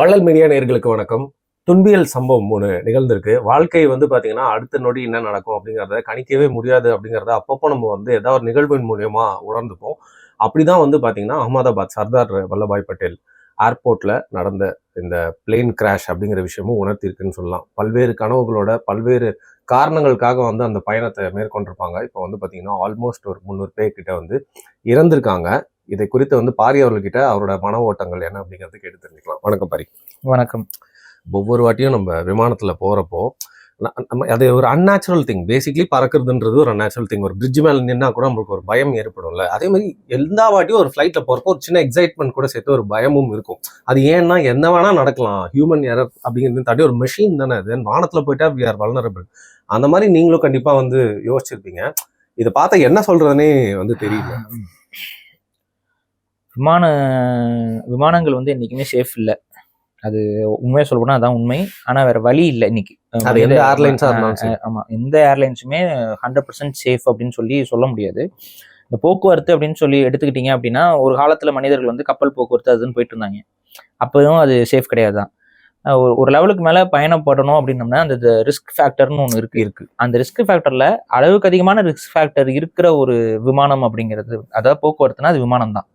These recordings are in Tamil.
வள்ளல் மீடியா நேர்களுக்கு வணக்கம். துன்பியல் சம்பவம் ஒன்று நிகழ்ந்திருக்கு. வாழ்க்கை வந்து பார்த்தீங்கன்னா அடுத்த நொடி என்ன நடக்கும் அப்படிங்கிறத கணிக்கவே முடியாது அப்படிங்கிறத அப்பப்போ நம்ம வந்து ஏதாவது ஒரு நிகழ்வின் மூலயமா உணர்ந்துப்போம். அப்படி தான் வந்து பார்த்தீங்கன்னா அகமதாபாத் சர்தார் வல்லபாய் பட்டேல் ஏர்போர்ட்டில் நடந்த இந்த பிளேன் கிராஷ் அப்படிங்கிற விஷயமும் உணர்த்திருக்குன்னு சொல்லலாம். பல்வேறு கனவுகளோட பல்வேறு காரணங்களுக்காக வந்து அந்த பயணத்தை மேற்கொண்டிருப்பாங்க. இப்போ வந்து பார்த்தீங்கன்னா ஆல்மோஸ்ட் ஒரு முந்நூறு பேர்கிட்ட வந்து இறந்திருக்காங்க. இதை குறித்து வந்து பாரி அவர்கள்கிட்ட அவரோட மன ஓட்டங்கள் என்ன அப்படிங்கிறது கேட்டு தெரிஞ்சுக்கலாம். வணக்கம் பாரி. வணக்கம். ஒவ்வொரு வாட்டியும் நம்ம விமானத்துல போறப்போ ந- நம்ம அது ஒரு அன்நேச்சுரல் திங் பேசிக்லி பறக்கிறதுன்றது ஒரு அன்நேச்சுரல் திங் ஒரு பிரிட்ஜ் மேல நின்னா கூட நம்மளுக்கு ஒரு பயம் ஏற்படும்ல. அதே மாதிரி எல்லா வாட்டியும் ஒரு ஃபிளைட்ல போறப்போ ஒரு சின்ன எக்ஸைட்மெண்ட் கூட சேர்த்து ஒரு பயமும் இருக்கும். அது ஏன்னா என்ன வேணா நடக்கலாம். ஹியூமன் எரர் அப்படிங்கிறது தாண்டி ஒரு மெஷின் தானே அது. வானத்துல போயிட்டா வி ஆர் வல்னரபிள் அந்த மாதிரி நீங்களும் கண்டிப்பா வந்து யோசிச்சிருப்பீங்க. இதை பார்த்தா என்ன சொல்றதுனே வந்து தெரியல. விமான விமானங்கள் வந்து என்றைக்குமே சேஃப் இல்லை. அது உண்மையாக சொல்ல போனால் அதான் உண்மை. ஆனால் வேற வழி இல்லை இன்னைக்கு. அது எந்த ஏர்லைன்ஸா இருந்தாலும் சரி. ஆமாம் எந்த ஏர்லைன்ஸுமே ஹண்ட்ரட் பர்சன்ட் சேஃப் அப்படின்னு சொல்லி சொல்ல முடியாது. இந்த போக்குவரத்து அப்படின்னு சொல்லி எடுத்துக்கிட்டீங்க அப்படின்னா ஒரு காலத்தில் மனிதர்கள் வந்து கப்பல் போக்குவரத்து அதுன்னு போயிட்டு இருந்தாங்க. அப்போவும் அது சேஃப் கிடையாது தான். ஒரு ஒரு லெவலுக்கு மேலே பயணப்படணும் அப்படின்னம்னா அந்த ரிஸ்க் ஃபேக்டர்னு ஒன்று இருக்கு. இருக்கு. அந்த ரிஸ்க் ஃபேக்டரில் அளவுக்கு அதிகமான ரிஸ்க் ஃபேக்டர் இருக்கிற ஒரு விமானம் அப்படிங்கிறது அதாவது போக்குவரத்துனா அது விமானம் தான்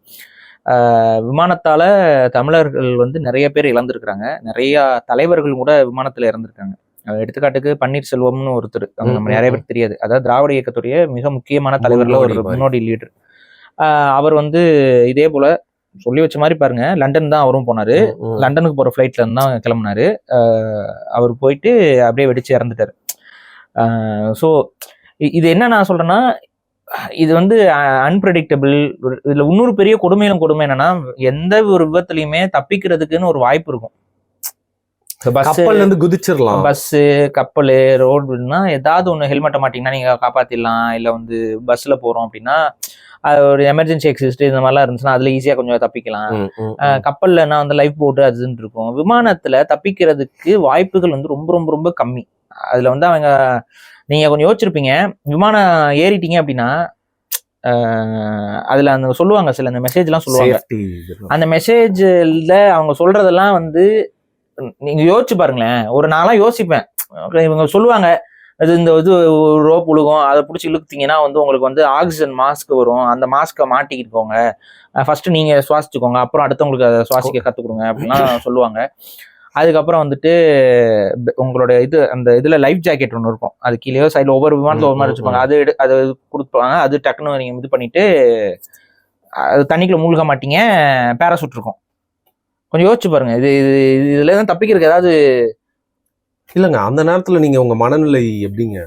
விமானத்தால் தமிழர்கள் வந்து நிறைய பேர் இழந்திருக்கிறாங்க. நிறைய தலைவர்கள் கூட விமானத்தில் இறந்திருக்காங்க. எடுத்துக்காட்டுக்கு பன்னீர்செல்வம்னு ஒருத்தர். அவங்க நம்ம நிறைய பேருக்கு தெரியாது. அதாவது திராவிட இயக்கத்துடைய மிக முக்கியமான தலைவர்ல ஒரு முன்னோடி லீடர் அவர் வந்து இதே போல சொல்லி வச்ச மாதிரி பாருங்க. லண்டன் தான் அவரும் போனாரு. லண்டனுக்கு போற ஃப்ளைட்ல இருந்து தான் கிளம்புனாரு. அவர் போயிட்டு அப்படியே வெடிச்சு இறந்துட்டாரு. ஸோ இது என்ன நான் சொல்றேன்னா இது வந்து அன்பிரடிக்டபிள் இதுல இன்னொரு பெரிய கொடுமையிலும் கொடுமை என்னன்னா எந்த ஒரு விபத்துலயுமே தப்பிக்கிறதுக்குன்னு ஒரு வாய்ப்பு இருக்கும். கப்பல்ல இருந்து குதிச்சிடலாம். பஸ்ஸு கப்பல் ரோடுனா ஏதாவது ஒன்று ஹெல்மெட்டை மாட்டிங்கன்னா நீங்கள் காப்பாற்றிடலாம் இல்லை வந்து பஸ்ஸில் போகிறோம் அப்படின்னா அது ஒரு எமர்ஜென்சி எக்ஸிஸ்ட் இந்த மாதிரிலாம் இருந்துச்சுன்னா அதில் ஈஸியாக கொஞ்சம் தப்பிக்கலாம். ம், ம், ம். அஹ் கப்பல்ல நான் வந்து லைஃப் போட்டு அதுன்னு இருக்கும். விமானத்துல தப்பிக்கிறதுக்கு வாய்ப்புகள் வந்து ரொம்ப ரொம்ப ரொம்ப கம்மி. அதுல வந்து அவங்க நீங்க கொஞ்சம் யோசிச்சிருப்பீங்க. விமானம் ஏறிட்டீங்க அப்படின்னா அதுல அந்த சொல்லுவாங்க சில அந்த மெசேஜ்லாம் சொல்லுவாங்க. அந்த மெசேஜ்ல அவங்க சொல்றதெல்லாம் வந்து நீங்க யோசிச்சு பாருங்களேன். ஒரு நாளா யோசிப்பேன். இவங்க சொல்லுவாங்க அது இந்த இது ரோப் உழுகும். அதை பிடிச்சி இழுத்தீங்கன்னா வந்து உங்களுக்கு வந்து ஆக்சிஜன் மாஸ்க் வரும். அந்த மாஸ்க்கை மாட்டிக்கிட்டுக்கோங்க ஃபர்ஸ்ட் நீங்க சுவாசிச்சுக்கோங்க. அப்புறம் அடுத்தவங்களுக்கு அதை சுவாசிக்க கற்றுக் கொடுங்க. அப்படிலாம் சொல்லுவாங்க. அதுக்கப்புறம் வந்துட்டு உங்களோட இது அந்த இதுல லைஃப் ஜாக்கெட் ஒன்று இருக்கும். அது கீழே சைடில் ஒவ்வொரு விமானத்தில் ஒரு மாதிரி வச்சுப்பாங்க அது எடு அது கொடுப்பாங்க அது டக்குன்னு நீங்க இது பண்ணிட்டு அது தண்ணிக்குள்ள மூழ்க மாட்டீங்க. பேராசூட் இருக்கும். கொஞ்சம் யோசிச்சு பாருங்க. இது இது இதுல தான் தப்பிக்கிறதுக்கு ஏதாவது இல்லங்க அந்த நேரத்துல நீங்க உங்க மனநிலை எப்படிங்க?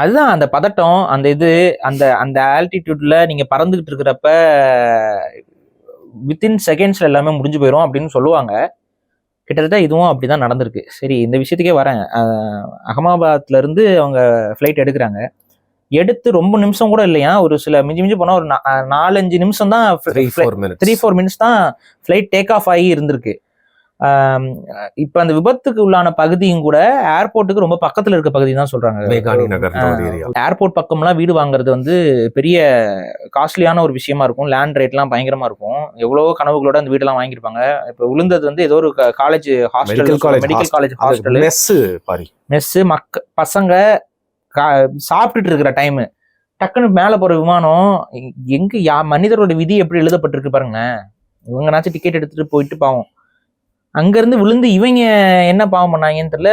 அதுதான் அந்த பதட்டம் அந்த இது அந்த அந்த ஆல்டிடியூட்ல நீங்க பறந்துகிட்டு இருக்கிறப்ப வித்தின் செகண்ட்ஸ்ல எல்லாமே முடிஞ்சு போயிடும் அப்படின்னு சொல்லுவாங்க. கிட்டத்தட்ட இதுவும் அப்படிதான் நடந்திருக்கு. சரி இந்த விஷயத்துக்கே வரேன். இருந்து அவங்க ஃப்ளைட் எடுக்கிறாங்க. எடுத்து ரொம்ப நிமிஷம் கூட இல்லையா? ஒரு சில மிஞ்சி மிஞ்சி போனா ஒரு நாலஞ்சு நிமிஷம் தான் த்ரீ ஃபோர் மினிட்ஸ் தான் ஃப்ளைட் டேக் ஆஃப் ஆகி இருந்திருக்கு. இப்ப அந்த விபத்துக்கு உள்ளான பகுதியும் கூட ஏர்போர்ட்டுக்கு ரொம்ப பக்கத்துல இருக்க பகுதி தான் சொல்றாங்க. ஏர்போர்ட் பக்கம்லாம் வீடு வாங்குறது வந்து பெரிய காஸ்ட்லியான ஒரு விஷயமா இருக்கும். லேண்ட் ரேட்லாம் பயங்கரமா இருக்கும். எவ்வளவோ கனவுகளோட அந்த வீடெல்லாம் வாங்கியிருப்பாங்க. இப்போ விழுந்தது வந்து ஏதோ ஒரு college hostel medical college hostel mess மக்க பசங்க சாப்பிட்டுட்டு இருக்கிற டைமு டக்குன்னு மேலே போகிற விமானம் எங்க யா மனிதரோட விதி எப்படி எழுதப்பட்டிருக்கு பாருங்களேன். இவங்கனாச்சும் டிக்கெட் எடுத்துட்டு போயிட்டு பாவம். அங்கேருந்து விழுந்து இவங்க என்ன பாவம் பண்ணாங்கன்னு தெரியல.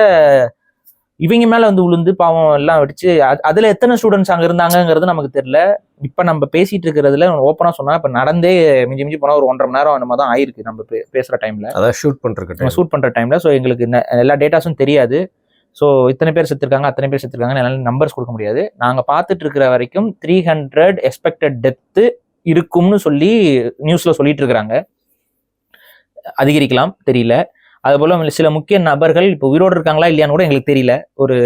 இவங்க மேலே வந்து விழுந்து பாவம் எல்லாம் வெடிச்சு அது- அதுல எத்தனை ஸ்டூடெண்ட்ஸ் அங்கே இருந்தாங்கங்கிறது நமக்கு தெரியல. இப்போ நம்ம பேசிட்டு இருக்கிறதுல ஓப்பனாக சொன்னா இப்போ நடந்தே மிஞ்சி மிஞ்சி போனால் ஒரு ஒன்றரை மணி நேரம் அந்த தான் ஆயிருக்கு நம்ம பே- பேசுற டைம்ல அதான் ஷூட் நம்ம ஷூட் பண்ற டைம்ல ஸோ எங்களுக்கு எல்லா டேட்டாஸும் தெரியாது. ஸோ இத்தனை பேர் செத்துருக்காங்க அத்தனை பேர் செத்துருக்காங்க என்னால் நம்பர்ஸ் கொடுக்க முடியாது. நாங்கள் பார்த்துட்டு இருக்கிற வரைக்கும் த்ரீ ஹண்ட்ரட் எக்ஸ்பெக்டட் டெத்து இருக்கும்னு சொல்லி நியூஸ்ல சொல்லிட்டு இருக்கிறாங்க. அதிகரிக்கலாம் தெரியல. அது போல சில முக்கிய நபர்கள் இப்போ உயிரோடு இருக்காங்களா இல்லையான்னு கூட எங்களுக்கு தெரியல. ஒரு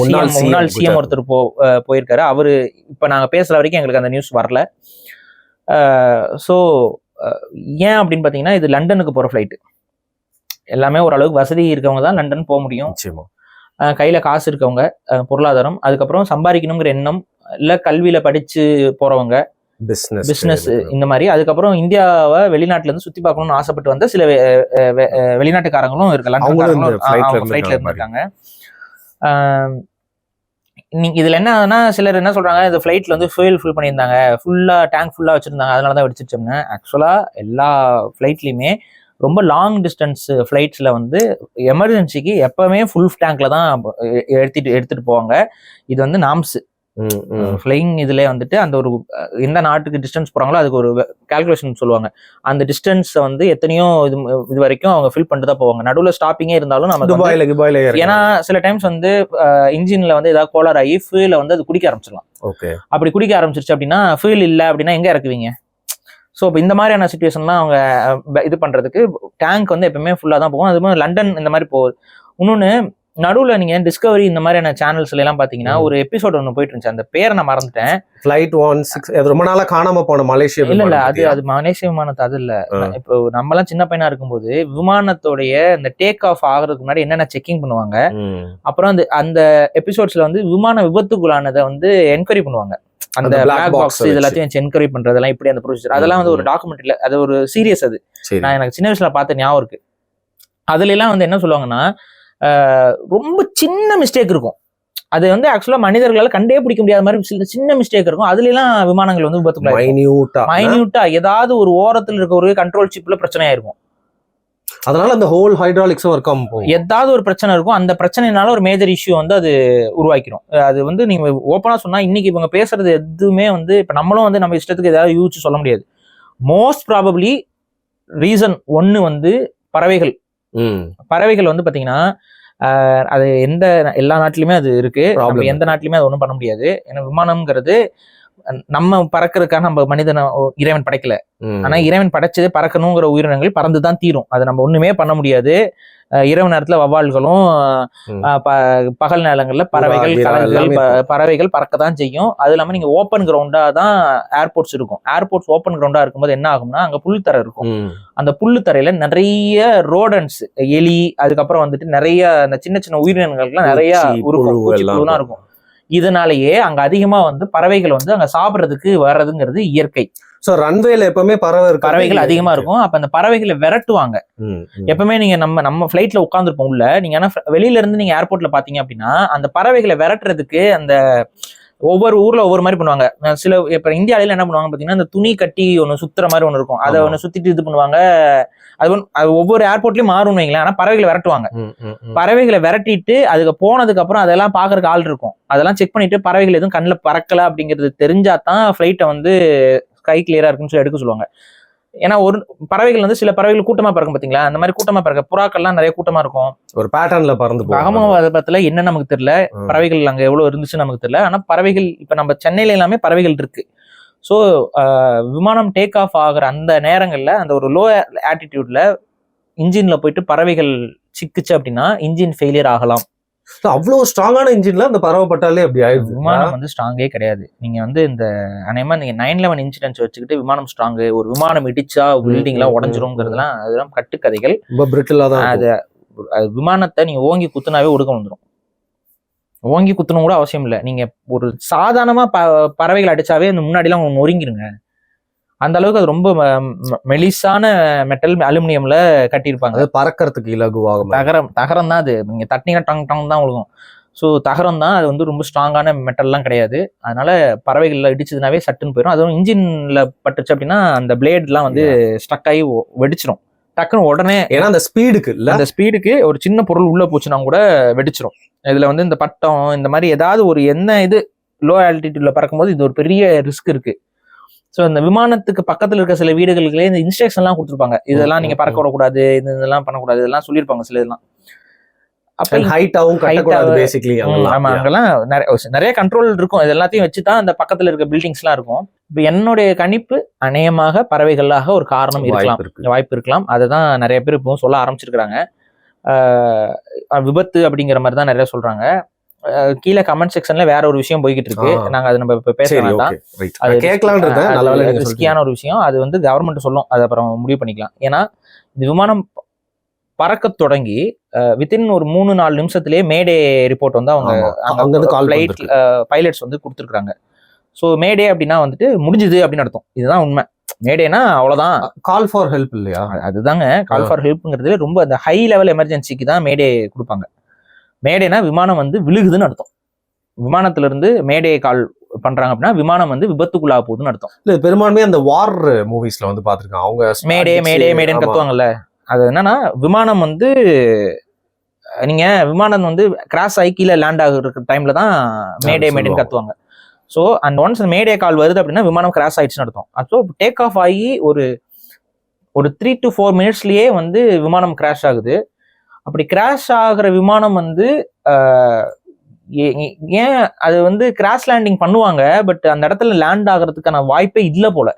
முன்னாள் சிஎம் ஒருத்தர் போ போயிருக்காரு. அவரு இப்போ நாங்கள் பேசுற வரைக்கும் எங்களுக்கு அந்த நியூஸ் வரல. ஸோ ஏன் அப்படின்னு பார்த்தீங்கன்னா இது லண்டனுக்கு போகிற ஃப்ளைட்டு எல்லாமே ஓரளவுக்கு வசதி இருக்கவங்க தான் லண்டன் போக முடியும். கையில காசு இருக்கவங்க பொருளாதாரம் அதுக்கப்புறம் சம்பாதிக்கணுங்கிற எண்ணம் இல்லை கல்வியில படிச்சு போறவங்க பிசினஸ் பிசினஸ் இந்த மாதிரி. அதுக்கப்புறம் இந்தியாவை வெளிநாட்டுல இருந்து சுத்தி பார்க்கணும்னு ஆசைப்பட்டு வந்த சில வெளிநாட்டுக்காரங்களும் இருக்கு அவங்களும் இந்த லண்டன்காரங்களும் flightல அவங்க ஃபிளைட்ல இருந்திருக்காங்க. நீங்க இதுல என்ன ஆகுதுன்னா சிலர் என்ன சொல்றாங்க இந்த ஃபிளைட்ல வந்து fuel ஃபில் பண்ணியிருந்தாங்க. ஃபுல்லா டேங்க் ஃபுல்லா வச்சிருந்தாங்க. அதனால தான் வெடிச்சிருச்சோம்னு. ஆக்சுவலா எல்லா ஃபிளைட்லயுமே ரொம்ப லாங் டிஸ்டன்ஸ் ஃப்ளைட்ஸில் வந்து எமர்ஜென்சிக்கு எப்பவுமே ஃபுல் டேங்க்ல தான் எடுத்துட்டு எடுத்துட்டு போவாங்க. இது வந்து நாம்ஸ். ஃப்ளைங் இதுல வந்துட்டு அந்த ஒரு எந்த நாட்டுக்கு டிஸ்டன்ஸ் போறாங்களோ அதுக்கு ஒரு கால்குலேஷன் சொல்லுவாங்க. அந்த டிஸ்டன்ஸை வந்து எத்தனையோ இது இது வரைக்கும் அவங்க ஃபில் பண்ணிட்டு தான் போவாங்க. நடுவில் ஸ்டாப்பிங்கே இருந்தாலும் நம்ம துபாயில துபாயில ஏன்னா சில டைம்ஸ் வந்து இன்ஜின்ல வந்து ஏதாவது கோளாறு ஆகி ஃபியூல வந்து அது குடிக்க ஆரம்பிச்சிடலாம். ஓகே. அப்படி குடிக்க ஆரம்பிச்சிருச்சு அப்படின்னா ஃபியூல் இல்லை அப்படின்னா எங்க இறக்குவீங்க? ஸோ இப்போ இந்த மாதிரியான சுச்சுவேஷன்லாம் அவங்க இது பண்றதுக்கு டேங்க் வந்து எப்பவுமே ஃபுல்லாக தான் போகும். அது மாதிரி லண்டன் இந்த மாதிரி போகுது. இன்னொன்று நடுவில் நீங்க டிஸ்கவரி இந்த மாதிரியான சேனல்ஸ்ல எல்லாம் பாத்தீங்கன்னா ம். ஒரு எபிசோட் ஒன்று போயிட்டு இருந்துச்சு அந்த பேரை நான் மறந்துட்டேன் ஃபிளைட் ஒன் சிக்ஸ் அது ரொம்ப நாளா காணாம போன மலேசியா இல்ல இல்ல அது? அது மலேசிய விமானத்து அது இல்ல. இப்போ நம்மலாம் சின்ன பையனா இருக்கும்போது விமானத்தோடைய இந்த டேக் ஆஃப் ஆகுறதுக்கு முன்னாடி என்னென்ன செக்கிங் பண்ணுவாங்க. அப்புறம் அந்த அந்த எபிசோட்ஸ்ல வந்து விமான விபத்துக்குள்ளானதை வந்து என்கொயரி பண்ணுவாங்க அந்த அந்த பிளாக் பாக்ஸ். இது எல்லாத்தையும் என்கொயரி பண்றதெல்லாம் இப்படி அந்த ப்ரொசீஜர் அதெல்லாம் வந்து ஒரு டாக்குமெண்ட்ல அது ஒரு சீரியஸ் அது நான் எனக்கு சின்ன வயசுல பார்த்த ஞாபகம் இருக்கு அதுல எல்லாம் வந்து என்ன சொல்லுவாங்கன்னா ரொம்ப சின்ன மிஸ்டேக் இருக்கும். அது வந்து ஆக்சுவலா மனிதர்களால கண்டே பிடிக்க முடியாத மாதிரி சில சின்ன மிஸ்டேக் இருக்கும். அதுல எல்லாம் விமானங்கள் வந்து விபத்துக்குள்ளாயிருக்கும் மைன்யூட்டா மைன்யூட்டா ஏதாவது ஒரு ஓரத்துல இருக்க ஒரு கண்ட்ரோல் சிப்ல பிரச்சனையா இருக்கும் அதனால அந்த ஹோல் ஹைட்ராலிக்ஸும் ஒர்க் ஆகும் ஏதாவது ஒரு பிரச்சனை இருக்கும். அந்த பிரச்சனைனால ஒரு மேஜர் இஷ்யூ வந்து அது உருவாக்கிடும் அது வந்து நீங்க ஓப்பனா சொன்னா இன்னைக்கு இவங்க பேசுறது எதுவுமே வந்து இப்ப நம்மளும் வந்து நம்ம இஷ்டத்துக்கு ஏதாவது யூஸ் சொல்ல முடியாது. மோஸ்ட் ப்ராபப்ளி ரீசன் ஒன்னு வந்து பறவைகள். பறவைகள் வந்து பாத்தீங்கன்னா ஆஹ், அது எந்த எல்லா நாட்டிலுமே அது இருக்கு. எந்த நாட்டிலுமே அது ஒன்றும் பண்ண முடியாது. ஏன்னா விமானம்ங்கிறது நம்ம பறக்கிறதுக்காக நம்ம மனிதனை இறைவன் படைக்கல. ஆனா இறைவன் படைச்சது பறக்கணுங்கிற உயிரினங்கள் பறந்து தான் தீரும். அது நம்ம ஒண்ணுமே பண்ண முடியாது. இரவு நேரத்துல வவ்வால்களும் பகல் நேரங்கள்ல பறவைகள் ப- பறவைகள் பறக்க தான் செய்யும். அது இல்லாம நீங்க ஓப்பன் கிரவுண்டா தான் ஏர்போர்ட்ஸ் இருக்கும். ஏர்போர்ட்ஸ் ஓப்பன் கிரவுண்டா இருக்கும்போது என்ன ஆகும்னா அங்க புல்தரை இருக்கும். அந்த புல்லுத்தரையில நிறைய ரோடன்ஸ் எலி அதுக்கப்புறம் வந்துட்டு நிறைய அந்த சின்ன சின்ன உயிரினங்கள்லாம் நிறைய இருக்கும். இதனாலேயே அங்க அதிகமா வந்து பறவைகள் வந்து அங்க சாப்பிடுறதுக்கு வர்றதுங்கிறது இயற்கை. சோ ரன்வேல எப்பவுமே பறவை பறவைகள் அதிகமா இருக்கும். அப்ப அந்த பறவைகளை விரட்டுவாங்க. எப்பவுமே நீங்க நம்ம நம்ம ஃபிளைட்ல உட்காந்துருப்போம் உள்ள நீங்க ஆனா வெளியில இருந்து நீங்க ஏர்போர்ட்ல பாத்தீங்க அப்படின்னா அந்த பறவைகளை விரட்டுறதுக்கு அந்த ஒவ்வொரு ஊர்ல ஒவ்வொரு மாதிரி பண்ணுவாங்க. சில இப்ப இந்தியாவில என்ன பண்ணுவாங்க பாத்தீங்கன்னா அந்த துணி கட்டி ஒண்ணு சுத்துற மாதிரி ஒண்ணு இருக்கும். அதை. ஒண்ணு சுத்திட்டு இது பண்ணுவாங்க. அது ஒவ்வொரு ஏர்போர்ட்லயும் மாறும் வைங்களேன். ஆனா பறவைகளை விரட்டுவாங்க. பறவைகளை விரட்டிட்டு அதுக்கு போனதுக்கு அப்புறம் அதெல்லாம் பாக்குறதுக்கு ஆள் இருக்கும். அதெல்லாம் செக் பண்ணிட்டு பறவைகள் எதுவும் கண்ணில் பறக்கல அப்படிங்கிறது தெரிஞ்சா தான் ஃபிளைட்டை வந்து ஸ்கை கிளியரா இருக்குன்னு சொல்லி எடுக்க சொல்லுவாங்க. ஏன்னா ஒரு பறவைகள் வந்து சில பறவைகள் கூட்டமா பறக்கும் பாத்தீங்களா? அந்த மாதிரி கூட்டமா பறக்க புறாக்கள்லாம் நிறைய கூட்டமா இருக்கும். ஒரு பேட்டர்ன்ல பறந்து போகும். அகமதாபாத்ல என்ன நமக்கு தெரியல. பறவைகள் அங்க எவ்வளவு இருந்துச்சு நமக்கு தெரியல. ஆனா பறவைகள் இப்ப நம்ம சென்னையில எல்லாமே பறவைகள் இருக்கு. ஸோ விமானம் டேக் ஆஃப் ஆகுற அந்த நேரங்கள்ல அந்த ஒரு லோ ஆட்டிடியூட்ல இன்ஜின்ல போயிட்டு பறவைகள் சிக்குச்சு அப்படின்னா இன்ஜின் ஃபெயிலியர் ஆகலாம். So, அவ்வளவு ஸ்ட்ராங்கான இன்ஜின்ல அந்த பறவை பட்டாலே அப்படி ஆயிடுது. விமானம் வந்து ஸ்ட்ராங்கே கிடையாது. நீங்க வந்து இந்த அநேகமா நீங்க நைன் லெவன் இன்சிடென்ட்ஸ் வச்சுக்கிட்டு விமானம் ஸ்ட்ராங் ஒரு விமானம் இடிச்சா பில்டிங் எல்லாம் ம், ம், உடஞ்சிருங்கிறதுலாம் அதெல்லாம் கட்டுக்கதைகள். ரொம்ப பிரிட்டிலா தான் அது அது விமானத்தை நீங்க ஓங்கி குத்துனாவே ஒடுக்க வந்துடும் ஓங்கி குத்தணும் கூட அவசியம் இல்லை. நீங்க ஒரு சாதாரணமா ப பறவைகள் அடிச்சாவே அந்த முன்னாடிலாம் நொறுங்கிருங்க. அந்த அளவுக்கு அது ரொம்ப மெலிசான மெட்டல் அலுமினியம்ல கட்டியிருப்பாங்க. அது பறக்கறதுக்கு இலகுவாக தகரம் தகரம் தான் அது. நீங்க தட்டினீங்கன்னா டங் டங் தான் விழுகும் ஸோ தகரம் தான் அது வந்து ரொம்ப ஸ்ட்ராங்கான மெட்டல்லாம் கிடையாது. அதனால பறவைகள்ல இடிச்சதுனாவே சட்டுன்னு போயிடும் அதுவும் இன்ஜின்ல பட்டுச்சு அப்படின்னா அந்த பிளேட்லாம் வந்து ஸ்டக் ஆகி வெடிச்சிரும். டக்குன்னு உடனே ஏன்னா அந்த ஸ்பீடுக்கு இல்ல. அந்த ஸ்பீடுக்கு ஒரு சின்ன பொருள் உள்ள போச்சுன்னா கூட வெடிச்சிரும். இதுல வந்து இந்த பட்டம் இந்த மாதிரி ஏதாவது ஒரு என்ன இது லோ ஆல்டிடியூட்ல பறக்கும்போது இது ஒரு பெரிய ரிஸ்க் இருக்கு. ஸோ இந்த விமானத்துக்கு பக்கத்துல இருக்க சில வீடுகளுக்குள்ளே இந்த இன்ஸ்ட்ரக்ஷன் எல்லாம் கொடுத்துருப்பாங்க. இதெல்லாம் நீங்க பறக்க விடக்கூடாது இது இதெல்லாம் பண்ணக்கூடாது இதெல்லாம் சொல்லியிருப்பாங்க சில இதெல்லாம். அப்ப ஹைட்டாவும் கட்டக்கூடாது பேசிக்கலி ம், ஆமா அங்கெல்லாம் நிறைய நிறைய கண்ட்ரோல் இருக்கும். இது எல்லாத்தையும் வச்சு தான் அந்த பக்கத்துல இருக்க பில்டிங்ஸ் எல்லாம் இருக்கும். இப்போ என்னுடைய கணிப்பு அநேகமாக பறவைகளாக ஒரு காரணம் இருக்கலாம். வாய்ப்பு இருக்கு. வாய்ப்பு இருக்கலாம். அதை தான் நிறைய பேர் இப்போ சொல்ல ஆரம்பிச்சிருக்கிறாங்க. ஆஹ் விபத்து அப்படிங்கிற மாதிரி தான் நிறைய சொல்றாங்க. கீழே கமெண்ட் செக்ஷன்ல வேற ஒரு விஷயம் போய்கிட்டு இருக்கு. நாங்க அதை நம்ம இப்ப பேச வேண்டாம். அது சொல்லிட்டீங்க. ரிஸ்கியான ஒரு விஷயம். அது வந்து கவர்மெண்ட் சொல்லும். அது அப்புறம் முடிவு பண்ணிக்கலாம். ஏன்னா இந்த விமானம் பறக்க தொடங்கி வித்தின் ஒரு மூணு நாலு நிமிஷத்திலேயே மேடே ரிப்போர்ட் வந்து அவங்க. அங்க பைலட்ஸ் வந்து கொடுத்துருக்காங்க ஸோ மேடே அப்படின்னா வந்துட்டு முடிஞ்சுது அப்படின்னு அர்த்தம். இதுதான் உண்மை. மேடேனா அவ்வளவுதான். கால் ஃபார் ஹெல்ப் இல்லையா? அது- அதுதாங்க. கால் ஃபார் ஹெல்ப்ங்கிறது ரொம்ப அந்த ஹை லெவல் எமர்ஜென்சிக்கு தான் மேடே கொடுப்பாங்க. மேடேனா விமானம் வந்து விழுகுதுன்னு அர்த்தம். விமானத்துல இருந்து மேடே கால் பண்றாங்க அப்படின்னா விமானம் வந்து விபத்துக்குள்ளாக போகுதுன்னு அர்த்தம். இல்ல பெரும்பான்மையா அந்த வார் மூவிஸ்ல வந்து பாத்திருக்கேன் அவங்க மேடே மேடே மேடேன்னு. கத்துவாங்கல்ல. அது என்னன்னா விமானம் வந்து நீங்க விமானம் வந்து கிராஸ் ஆகி கீழே லேண்ட் ஆகுற டைம்ல தான் மேடே மேடேன்னு. கத்துவாங்க. So and once mayday call வருது அப்படின்னா விமானம் கிராஸ் ஆயிடுச்சுன்னு அர்த்தம். ஸோ டேக் ஆஃப் ஆகி ஒரு ஒரு த்ரீ டு ஃபோர் மினிட்ஸ்லயே வந்து விமானம் கிராஷ் ஆகுது. அப்படி கிராஷ் ஆகுற விமானம் வந்து ஏன் அது வந்து கிராஷ் லேண்டிங் பண்ணுவாங்க பட் அந்த இடத்துல லேண்ட் ஆகிறதுக்கான வாய்ப்பே இல்லை போல.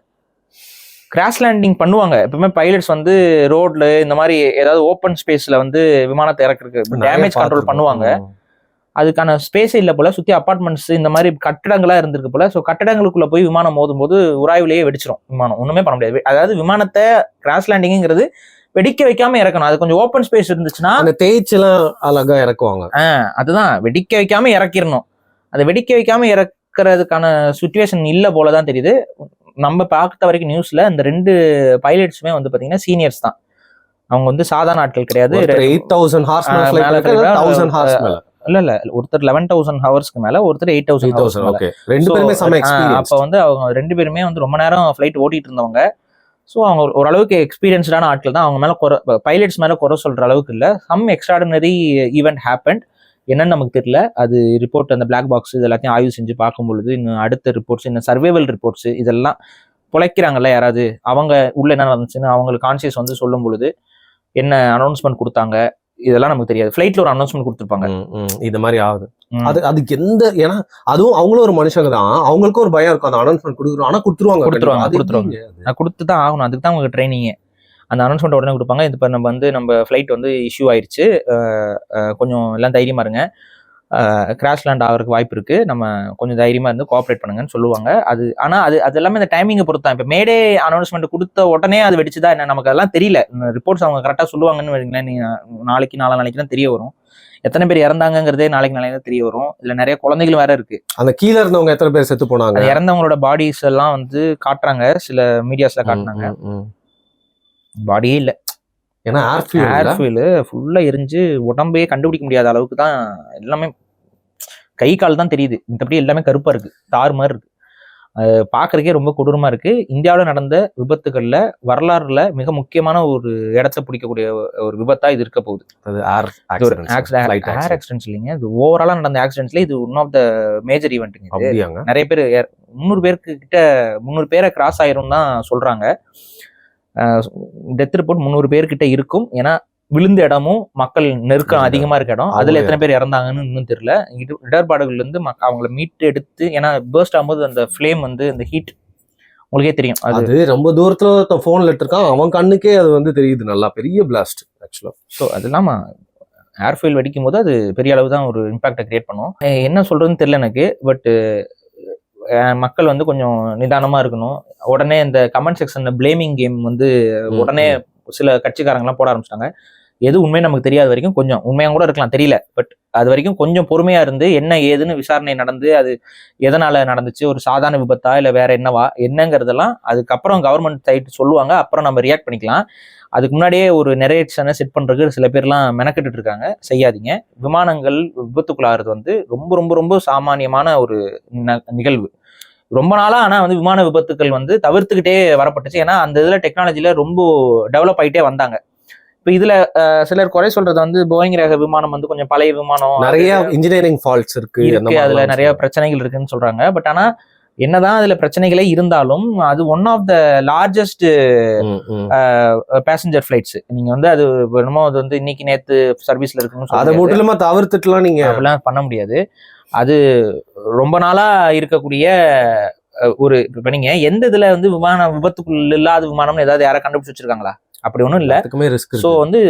கிராஷ் லேண்டிங் பண்ணுவாங்க. எப்பவுமே பைலட்ஸ் வந்து ரோட்ல இந்த மாதிரி ஏதாவது ஓப்பன் ஸ்பேஸ்ல வந்து விமானத்தை இறக்குறதுக்கு டேமேஜ் கண்ட்ரோல். பண்ணுவாங்க. அதுக்கான ஸ்பேஸே இல்லை போல சுத்தி அபார்ட்மெண்ட்ஸ் இந்த மாதிரி கட்டடங்களா இருந்திருக்கு போல. ஸோ கட்டடங்களுக்குள்ள போய் விமானம் மோதும் போது உராய்விலேயே வெடிச்சிரும் விமானம். ஒண்ணுமே பண்ண முடியாது. அதாவது விமானத்தை கிராஷ் லேண்டிங்கிறது வெடிக்க வைக்காம இறக்கணும். அது கொஞ்சம் ஓப்பன் ஸ்பேஸ் இருந்துச்சுன்னா அந்த தேய்ச்சி எல்லாம் அழகா இறக்குவாங்க. அதுதான். வெடிக்க வைக்காம இறக்கிடணும். அதை வெடிக்க வைக்காம இறக்குறதுக்கான சுச்சுவேஷன் இல்லை போல தான் தெரியுது. நம்ம பார்த்த வரைக்கும் நியூஸ்ல இந்த ரெண்டு பைலட்ஸுமே வந்து பாத்தீங்கன்னா சீனியர்ஸ் தான். அவங்க வந்து சாதாரண ஆட்கள் கிடையாது. Eight thousand horse thousand horse இல்ல இல்ல. ஒருத்தர் லெவன் தௌசண்ட் ஹவர்ஸ்க்கு மேல ஒருத்தர் எயிட் தௌசண்ட் தௌசண்ட் ஓகே ரெண்டு பேருமே அப்ப வந்து அவங்க ரெண்டு பேருமே வந்து ரொம்ப நேரம் ஃபிளைட் ஓட்டிட்டு இருந்தவங்க ஸோ அவங்க ஓரளவுக்கு எக்ஸ்பீரியன்ஸ்டான ஆட்கள் தான். அவங்க மேல குறை பைலட்ஸ் மேல குறை சொல்ற அளவுக்கு இல்ல. சம் எக்ஸ்ட்ராடினரி ஈவெண்ட் ஹேப்பன் என்னன்னு நமக்கு தெரியல. அது ரிப்போர்ட் அந்த பிளாக் பாக்ஸ் இது எல்லாத்தையும் ஆய்வு செஞ்சு பார்க்கும் பொழுது இன்னும் அடுத்த ரிப்போர்ட்ஸ் இன்னும் சர்வைவல் ரிப்போர்ட்ஸ் இதெல்லாம் பிழைக்கிறாங்கல்ல யாராவது? அவங்க உள்ள என்ன நடந்துச்சுன்னு அவங்களுக்கு கான்சியஸ் வந்து சொல்லும் பொழுது என்ன அனௌன்ஸ்மெண்ட் கொடுத்தாங்க? இதெல்லாம் நமக்கு தெரியாது. ஃபிளைட்ல ஒரு அனௌன்ஸ்மெண்ட் கொடுத்துருப்பாங்க. இது மாதிரி ஆகுது. அது அதுக்கு எந்த ஏன்னா அதுவும் அவங்களும் ஒரு மனுஷங்க தான். அவங்களுக்கும் ஒரு பயம் இருக்கும். அந்த அனௌன்ஸ்மெண்ட் கொடுக்குறோம். ஆனா கொடுத்துருவாங்க. கொடுத்துருவாங்க, கொடுத்துருவாங்க. நான் கொடுத்து தான் ஆகணும். அதுக்கு தான் உங்களுக்கு ட்ரைனிங்கே அந்த அனௌன்ஸ்மெண்ட் உடனே கொடுப்பாங்க. இப்போ நம்ம வந்து நம்ம ஃப்ளைட் வந்து இஷ்யூ அஹ் கொஞ்சம் எல்லாம் தைரியமா இருங்க. கிராஷ் லேண்ட் ஆகிறதுக்கு வாய்ப்பு இருக்கு. நம்ம கொஞ்சம் தைரியமா இருந்து கோஆப்ரேட் பண்ணுங்கன்னு சொல்லுவாங்க. அது ஆனா அது அது எல்லாமே இந்த டைமிங்கை பொறுத்து தான் இப்போ மேடே அனௌன்ஸ்மெண்ட் கொடுத்த உடனே அது வெடிச்சுதா என்ன? நமக்கு அதெல்லாம் தெரியல. ரிப்போர்ட்ஸ் அவங்க கரெக்டாக சொல்லுவாங்கன்னு வைங்களேன். நாளைக்கு நாளா நாளைக்கு தான் தெரிய வரும். எத்தனை பேர் இறந்தாங்கங்கிறதே நாளைக்கு நாளைக்கு தெரிய வரும். இதுல நிறைய குழந்தைகள் வேற இருக்கு. அந்த கீழ இருந்தவங்க எத்தனை பேர் செத்து போனாங்க? இறந்தவங்களோட பாடிஸ் எல்லாம் வந்து காட்டுறாங்க. சில மீடியாஸ்ல காட்டினாங்க. பாடியே இல்ல. ஏன்னா ஏர் ஃபியூல் ஏர் ஃபுயல் ஃபுல்லா எரிஞ்சு உடம்பே கண்டுபிடிக்க முடியாத அளவுக்கு தான் எல்லாமே கை கால் தான் தெரியுது. மத்தபடி எல்லாமே கருப்பா இருக்கு. தார் மாதிரி இருக்கு. அது பார்க்கறதுக்கே ரொம்ப கொடூரமா இருக்கு. இந்தியாவில் நடந்த விபத்துகள்ல வரலாறுல மிக முக்கியமான ஒரு இடத்த பிடிக்கக்கூடிய ஒரு விபத்தா இது இருக்க போகுது. அது ஏர் ஏர் ஆக்சிடென்ட்ஸ் இல்லைங்க. இது ஓவராலா நடந்த ஆக்சிடென்ட்ல இது ஒன் ஆஃப் த மேஜர் ஈவெண்ட்டுங்க நிறைய பேர் முந்நூறு பேருக்கு கிட்ட முந்நூறு பேரை கிராஸ் ஆயிரும் தான் சொல்றாங்க. டெத் ரிப்போர்ட் முந்நூறு பேர்கிட்ட இருக்கும். ஏன்னா விழுந்த இடமும் மக்கள் நெருக்கம் இல்ல. அதிகமா இருக்க இடம். அதுல எத்தனை பேர் இறந்தாங்கன்னு இன்னும் தெரியல. இடு- இடர்பாடுகள்ல இருந்து அவங்கள மீட்டு எடுத்து ஏன்னா பேர்ஸ்ட் ஆகும்போது அந்த ஃப்ளேம் வந்து அந்த ஹீட் உங்களுக்கே தெரியும். அது ரொம்ப தூரத்துல போன்ல எடுத்திருக்கான். அவன் கண்ணுக்கே அது வந்து தெரியுது. நல்லா பெரிய பிளாஸ்ட் ஆக்சுவலா ஸோ அது இல்லாம ஏர்ஃபெயில் வெடிக்கும் போது அது பெரிய அளவு தான் ஒரு இம்பாக்டை கிரியேட் பண்ணும். என்ன சொல்றதுன்னு தெரியல எனக்கு பட் மக்கள் வந்து கொஞ்சம் நிதானமா இருக்கணும். உடனே இந்த கமெண்ட் செக்ஷன்ல பிளேமிங் கேம் வந்து உடனே சில கட்சிக்காரங்கலாம் போட ஆரம்பிச்சிட்டாங்க. எது உண்மை நமக்கு தெரியாத வரைக்கும் கொஞ்சம் உண்மையா கூட இருக்கலாம் தெரியல. பட் அது வரைக்கும் கொஞ்சம் பொறுமையா இருந்து என்ன ஏதுன்னு விசாரணை நடந்து அது எதனால நடந்துச்சு ஒரு சாதாரண விபத்தா இல்ல வேற என்னவா என்னங்கிறதெல்லாம் அதுக்கப்புறம் கவர்மெண்ட் சைட் சொல்லுவாங்க அப்புறம் நம்ம ரியாக்ட் பண்ணிக்கலாம். அதுக்கு முன்னாடியே ஒரு நெரேஷனை செட் பண்றதுக்கு சில பேர்லாம் மெனக்கெட்டு இருக்காங்க செய்யாதீங்க. விமானங்கள் விபத்துக்குள்ளாகிறது வந்து ரொம்ப ரொம்ப ரொம்ப சாமானியமான ஒரு நிகழ்வு. ரொம்ப நாளா ஆனா வந்து விமான விபத்துக்கள் வந்து தவிர்த்துக்கிட்டே வரப்பட்டுச்சு. ஏன்னா அந்த இதுல டெக்னாலஜில ரொம்ப டெவலப் ஆயிட்டே வந்தாங்க. இப்போ இதுல சிலர் குறை சொல்றது வந்து போயிங் ரக விமானம் வந்து கொஞ்சம் பழைய விமானம் நிறைய இன்ஜினியரிங் ஃபால்ட்ஸ் இருக்கு இருக்கு அதுல நிறைய பிரச்சனைகள் இருக்குன்னு சொல்றாங்க. பட் ஆனா என்னதான் அதுல பிரச்சனைகளே இருந்தாலும் அது one of the largest. Passenger flights நீங்க வந்து அது என்னமோ அது வந்து இன்னைக்கு நேத்து சர்வீஸ்ல சொல்ல அதை. முற்றிலுமா தவிர்த்துட்டுலாம் நீங்க அப்படிலாம் பண்ண முடியாது. அது ரொம்ப நாளா இருக்கக்கூடிய ஒரு இப்ப நீங்க எந்த இதுல வந்து விமான விபத்துக்குள் இல்லாத விமானம்னு ஏதாவது யாரை கண்டுபிடிச்சு வச்சிருக்காங்களா? அப்படி ஒண்ணும் இல்ல. ஸோ வந்து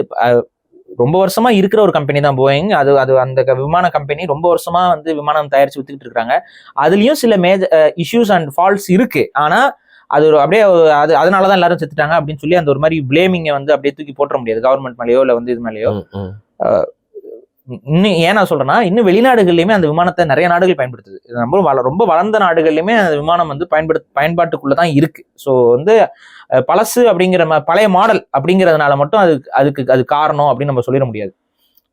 ரொம்ப வருஷமா இருக்கிற ஒரு கம்பெனி தான் போயிங் அது அது அந்த விமான கம்பெனி ரொம்ப வருஷமா வந்து விமானம் தயாரிச்சு வித்துக்கிட்டு இருக்காங்க அதுலயும் சில மேஜர் இஷ்யூஸ் அண்ட் ஃபால்ட்ஸ் இருக்கு. ஆனா அது ஒரு அப்படியே அது அதனால தான் எல்லாரும் செத்துட்டாங்க அப்படின்னு சொல்லி அந்த ஒரு மாதிரி பிளேமிங்கை வந்து அப்படியே தூக்கி போட்டுற முடியாது. கவர்மெண்ட் மேலேயோ இல்லை வந்து இது மேலேயோ. இன்னும் ஏன் நான் சொல்றேன்னா இன்னும் வெளிநாடுகள்லயுமே அந்த விமானத்தை நிறைய நாடுகள் பயன்படுத்துது. ரொம்ப வள ரொம்ப வளர்ந்த நாடுகள்லயுமே அந்த விமானம் வந்து பயன்படுத்த பயன்பாட்டுக்குள்ள தான் இருக்கு. ஸோ வந்து பழசு அப்படிங்கிற ம- பழைய மாடல் அப்படிங்கிறதுனால மட்டும் அது அதுக்கு அது காரணம் அப்படின்னு நம்ம சொல்லிட முடியாது.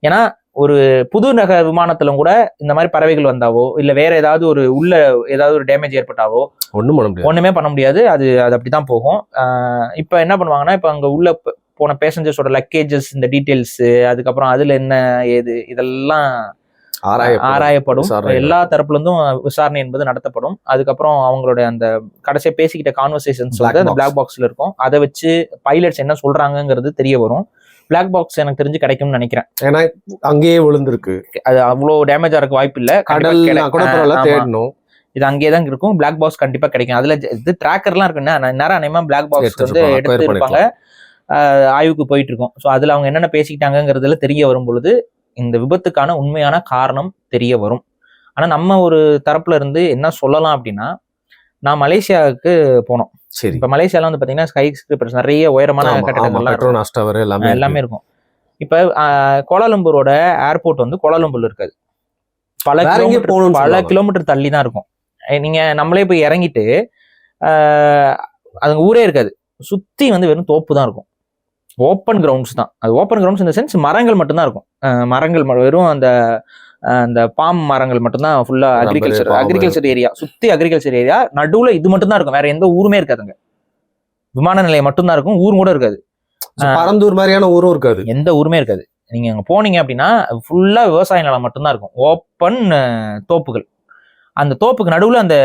ஏன்னா ஒரு புது நக விமானத்துல கூட இந்த மாதிரி பறவைகள் வந்தாவோ இல்ல வேற ஏதாவது ஒரு உள்ள ஏதாவது ஒரு டேமேஜ் ஏற்பட்டாவோ ஒண்ணும் பண்ண முடியாது. ஒண்ணுமே பண்ண முடியாது. அது அது அப்படிதான் போகும். ஆஹ் இப்ப என்ன பண்ணுவாங்கன்னா இப்ப அங்க உள்ள போன பேசஞ்சர்ஸோட லக்கேஜஸ் இந்த டீடைல்ஸ் அதுக்கப்புறம் அதுல என்ன ஏது இதெல்லாம் ஆராயப்படும். எல்லா தரப்புல இருந்தும் விசாரணை என்பது நடத்தப்படும். அதுக்கப்புறம் அவங்களுடைய அந்த கடைசியா பேசிக்கிட்ட கான்வர்சேஷன்ஸ் வந்து அந்த. பிளாக் பாக்ஸ்ல இருக்கும். அதை வச்சு பைலட்ஸ் என்ன சொல்றாங்கங்கிறது தெரிய வரும். பிளாக் பாக்ஸ் எனக்கு தெரிஞ்சு கிடைக்கும்னு நினைக்கிறேன். ஏன்னா அங்கேயே விழுந்திருக்கு. அது அவ்வளவு டேமேஜ் ஆகிறதுக்கு வாய்ப்பு இல்ல. கடல்னா கூட. தேடணும். இது அங்கேயே தான் இருக்கும். பிளாக் பாக்ஸ் கண்டிப்பா கிடைக்கும். அதுல இது ட்ராக்கர்லாம் இருக்குன்னா நேரம் அநேகமா பிளாக் பாக்ஸ் வந்து எடுத்து இருப்பாங்க. ஆய்வுக்கு போயிட்டு இருக்கும். ஸோ அதுல அவங்க என்னென்ன பேசிக்கிட்டாங்கங்கிறதுல தெரிய வரும் பொழுது இந்த விபத்துக்கான உண்மையான காரணம் தெரிய வரும். ஆனா நம்ம ஒரு தரப்புல இருந்து என்ன சொல்லலாம் அப்படின்னா நான் மலேசியாவுக்கு போனோம். சரி. இப்ப மலேசியால வந்து பாத்தீங்கன்னா ஸ்கை ஸ்கிரிப்பர்ஸ் நிறைய உயரமான டவர் எல்லாமே எல்லாமே இருக்கும். இப்ப கோலாலம்பூரோட ஏர்போர்ட் வந்து கோலாலம்பூர்ல இருக்காது. பல கிலோமீட்டர் பல. கிலோமீட்டர் தள்ளி தான் இருக்கும். அஹ் நீங்க நம்மளே போய் இறங்கிட்டு அதுங்க ஊரே இருக்காது. சுத்தி வந்து வெறும் தோப்பு தான் இருக்கும். ஓப்பன் கிரவுண்ட்ஸ் தான். அது ஓப்பன் கிரவுண்ட்ஸ் இந்த சென்ஸ் மரங்கள் மட்டும்தான் இருக்கும். மரங்கள் வெறும் அந்த அந்த பாம் மரங்கள் மட்டும்தான் ஃபுல்லா Rubber, அக்ரிகல்ச்சர். அக்ரிகல்ச்சர் ஏரியா சுத்தி அக்ரிகல்ச்சர் ஏரியா நடுவுல இது மட்டும்தான் இருக்கும். வேற எந்த ஊருமே இருக்காதுங்க விமான நிலையம் மட்டும்தான் இருக்கும். ஊர் கூட இருக்காது. பரந்தூர் மாதிரியான ஊரும் இருக்காது. எந்த ஊருமே இருக்காது. நீங்க அங்க போனீங்க அப்படின்னா ஃபுல்லா விவசாய நிலம் மட்டும்தான் இருக்கும். ஓப்பன் தோப்புகள். அந்த தோப்புக்கு நடுவுல அந்த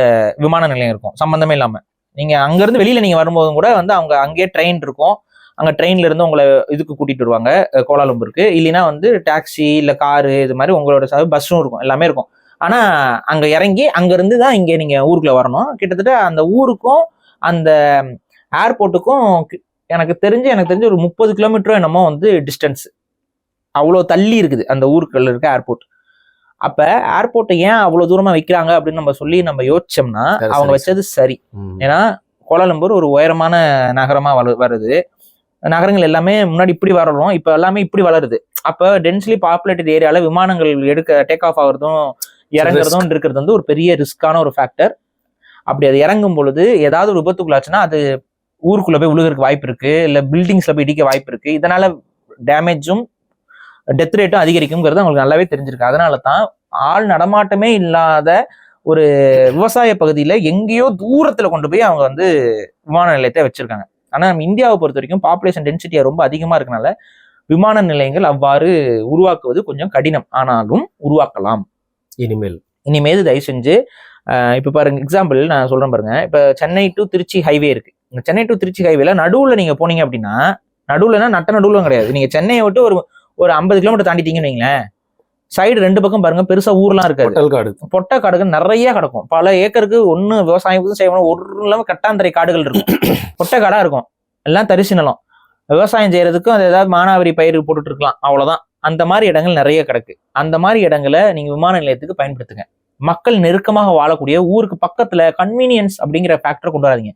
விமான நிலையம் இருக்கும். சம்பந்தமே இல்லாம. நீங்க அங்க இருந்து வெளியில நீங்க வரும்போதும் கூட வந்து அவங்க அங்கேயே ட்ரெயின் இருக்கும். அங்க ட்ரெயின்ல இருந்து உங்களை இதுக்கு கூட்டிட்டு வருவாங்க கோலாலம்பூருக்கு. இல்லைன்னா வந்து டாக்ஸி இல்ல காரு இது மாதிரி உங்களோட பஸ்ஸும் இருக்கும் எல்லாமே இருக்கும். ஆனா அங்க இறங்கி அங்க இருந்து தான் இங்க நீங்க ஊருக்குள்ள வரணும். கிட்டத்தட்ட அந்த ஊருக்கும் அந்த ஏர்போர்ட்டுக்கும் எனக்கு தெரிஞ்சு எனக்கு தெரிஞ்சு ஒரு முப்பது கிலோமீட்டரோ என்னமோ வந்து டிஸ்டன்ஸ் அவ்வளோ தள்ளி இருக்குது அந்த ஊருக்குள்ள இருக்க ஏர்போர்ட் அப்ப ஏர்போர்ட்டை ஏன் அவ்வளோ தூரமா வைக்கிறாங்க அப்படின்னு நம்ம சொல்லி நம்ம யோசிச்சோம்னா சரி, அவங்க சரி, வச்சது சரி. ஏன்னா கோலாலம்பூர் ஒரு உயரமான நகரமா வள வருது. நகரங்கள் எல்லாமே முன்னாடி இப்படி வரணும் இப்போ எல்லாமே இப்படி வளருது. அப்போ டென்ஸ்லி பாப்புலேட்டட் ஏரியால விமானங்கள் எடுக்க டேக் ஆஃப் ஆகுறதும் இறங்குறதும் இருக்கிறது வந்து ஒரு பெரிய ரிஸ்கான ஒரு ஃபேக்டர் அப்படி அது இறங்கும் பொழுது ஏதாவது ஒரு விபத்துக்குள்ளாச்சுன்னா அது ஊருக்குள்ள போய் விழுகிறதுக்கு வாய்ப்பு இருக்கு இல்ல பில்டிங்ஸ்ல போய் இடிக்க வாய்ப்பு இருக்கு. இதனால டேமேஜும் டெத் ரேட்டும் அதிகரிக்குங்கிறது அவங்களுக்கு நல்லாவே தெரிஞ்சிருக்கு. அதனால தான் ஆள் நடமாட்டமே இல்லாத ஒரு விவசாய பகுதியில எங்கேயோ தூரத்துல கொண்டு போய் அவங்க வந்து விமான நிலையத்தை வச்சிருக்காங்க. ஆனா நம்ம இந்தியாவை பொறுத்த வரைக்கும் பாப்புலேஷன் டென்சிட்டி ரொம்ப அதிகமா இருக்கனால விமான நிலையங்கள் அவ்வாறு உருவாக்குவது கொஞ்சம் கடினம். ஆனாலும் உருவாக்கலாம். இனிமேல். இனிமேல் தயவு செஞ்சு இப்ப பாருங்க எக்ஸாம்பிள் நான் சொல்றேன் பாருங்க. இப்ப சென்னை டு திருச்சி ஹைவே இருக்கு. இந்த சென்னை டு திருச்சி ஹைவேல நடுவுல நீங்க போனீங்க அப்படின்னா நடுவுலனா நட்ட நடுவுல கிடையாது. நீங்க சென்னையை விட்டு ஒரு ஒரு ஐம்பது கிலோமீட்டர் தாண்டிட்டீங்கன்னு வைங்களேன். சைடு ரெண்டு பக்கம் பாருங்க பெருசா ஊர்லாம் இருக்காது. காடு பொட்டை காடுகள் நிறைய கிடக்கும். பல ஏக்கருக்கு ஒண்ணு விவசாயம் செய்யணும் ஒரு இல்லாம கட்டாந்தரை காடுகள் இருக்கும். பொட்டை காடா இருக்கும். எல்லாம் தரிசு நிலம். விவசாயம் செய்யறதுக்கும் அது ஏதாவது மானாவாரி பயிர் போட்டுட்டு இருக்கலாம். அவ்வளவுதான். அந்த மாதிரி இடங்கள் நிறைய கிடக்கு. அந்த மாதிரி இடங்களை நீங்க விமான நிலையத்துக்கு பயன்படுத்துங்க. மக்கள் நெருக்கமாக வாழக்கூடிய ஊருக்கு பக்கத்துல கன்வீனியன்ஸ் அப்படிங்கிற ஃபேக்டரை கொண்டு வராதீங்க.